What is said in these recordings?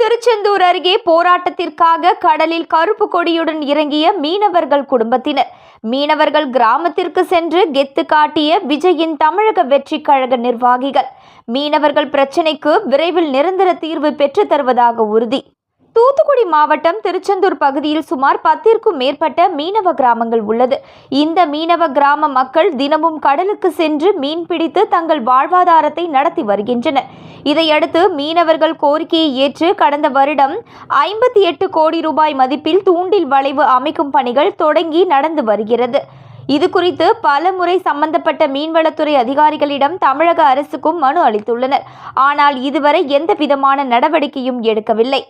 திருச்செந்தூர் அருகே போராட்டத்திற்காக கடலில் கருப்பு கொடியுடன் இறங்கிய மீனவர்கள் குடும்பத்தினர். மீனவர்கள் கிராமத்திற்கு சென்று கெத்து காட்டிய விஜயின் தமிழக வெற்றி கழக நிர்வாகிகள். மீனவர்கள் பிரச்சினைக்கு விரைவில் நிரந்தர தீர்வு பெற்றுத் தருவதாக உறுதி. தூத்துக்குடி மாவட்டம் திருச்செந்தூர் பகுதியில் சுமார் பத்திற்கும் மேற்பட்ட மீனவ கிராமங்கள் உள்ளது. இந்த மீனவ கிராம மக்கள் தினமும் கடலுக்கு சென்று மீன் பிடித்து தங்கள் வாழ்வாதாரத்தை நடத்தி வருகின்றனர். இதையடுத்து மீனவர்கள் கோரிக்கையை ஏற்று கடந்த வருடம் ஐம்பத்தி எட்டு கோடி ரூபாய் மதிப்பில் தூண்டில் வளைவு அமைக்கும் பணிகள் தொடங்கி நடந்து வருகிறது. இது குறித்து பல முறை சம்பந்தப்பட்ட மீன்வளத்துறை அதிகாரிகளிடம் தமிழக அரசுக்கும் மனு அளித்துள்ளனர். ஆனால் இதுவரை எந்த விதமான நடவடிக்கையும் எடுக்கவில்லை.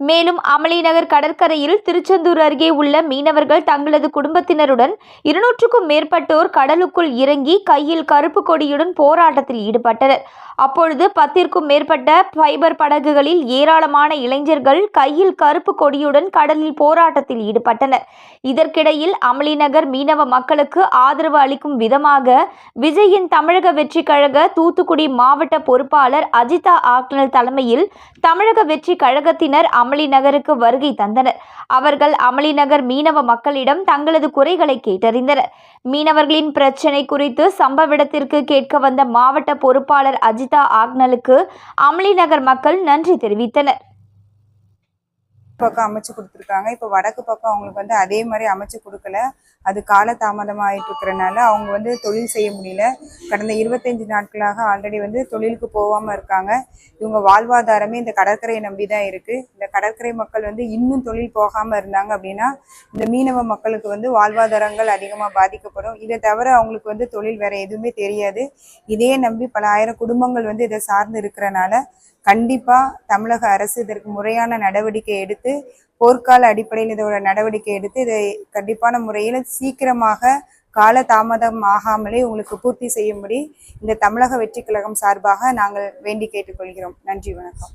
மேலும் அமளிநகர் கடற்கரையில் திருச்செந்தூர் அருகே உள்ள மீனவர்கள் தங்களது குடும்பத்தினருடன் இருநூற்றுக்கும் மேற்பட்டோர் கடலுக்குள் இறங்கி கையில் கருப்பு கொடியுடன் போராட்டத்தில் ஈடுபட்டனர். அப்பொழுது பத்திற்கும் மேற்பட்ட ஃபைபர் படகுகளில் ஏராளமான இளைஞர்கள் கையில் கருப்பு கொடியுடன் கடலில் போராட்டத்தில் ஈடுபட்டனர். இதற்கிடையில் அமளிநகர் மீனவ மக்களுக்கு ஆதரவு அளிக்கும் விதமாக விஜயின் தமிழக வெற்றி கழக தூத்துக்குடி மாவட்ட பொறுப்பாளர் அஜிதா ஆக்னல் தலைமையில் தமிழக வெற்றி கழகத்தினர் அமளி நகருக்கு வருகை தந்தனர். அவர்கள் அமளி நகர் மீனவ மக்களிடம் தங்களது குறைகளை கேட்டறிந்தனர். மீனவர்களின் பிரச்சினை குறித்து சம்பவ இடத்திற்கு கேட்க வந்த மாவட்ட பொறுப்பாளர் அஜிதா ஆக்னலுக்கு அமளி நகர் மக்கள் நன்றி தெரிவித்தனர். பக்கம் அமைச்சு கொடுத்துருக்காங்க. இப்போ வடக்கு பக்கம் அவங்களுக்கு வந்து அதே மாதிரி அமைச்சு கொடுக்கல. அது காலதாமதமாகிட்டு இருக்கிறனால அவங்க வந்து தொழில் செய்ய முடியல. கடந்த இருபத்தஞ்சு நாட்களாக ஆல்ரெடி வந்து தொழிலுக்கு போகாமல் இருக்காங்க. இவங்க வாழ்வாதாரமே இந்த கடற்கரையை நம்பி தான் இருக்குது இந்த கடற்கரை மக்கள் வந்து இன்னும் தொழில் போகாமல் இருந்தாங்க அப்படின்னா இந்த மீனவ மக்களுக்கு வந்து வாழ்வாதாரங்கள் அதிகமாக பாதிக்கப்படும். இதை தவிர அவங்களுக்கு வந்து தொழில் வேற எதுவுமே தெரியாது. இதையே நம்பி பல ஆயிரம் குடும்பங்கள் வந்து இதை சார்ந்து இருக்கிறனால கண்டிப்பாக தமிழக அரசு இதற்கு முறையான நடவடிக்கை எடுத்து போர்க்கால அடிப்படையில் இதோட நடவடிக்கை எடுத்து இதை கண்டிப்பான முறையில் சீக்கிரமாக கால தாமதம் ஆகாமலே உங்களுக்கு பூர்த்தி செய்யும்படி இந்த தமிழக வெற்றி கழகம் சார்பாக நாங்கள் வேண்டி கேட்டுக்கொள்கிறோம். நன்றி வணக்கம்.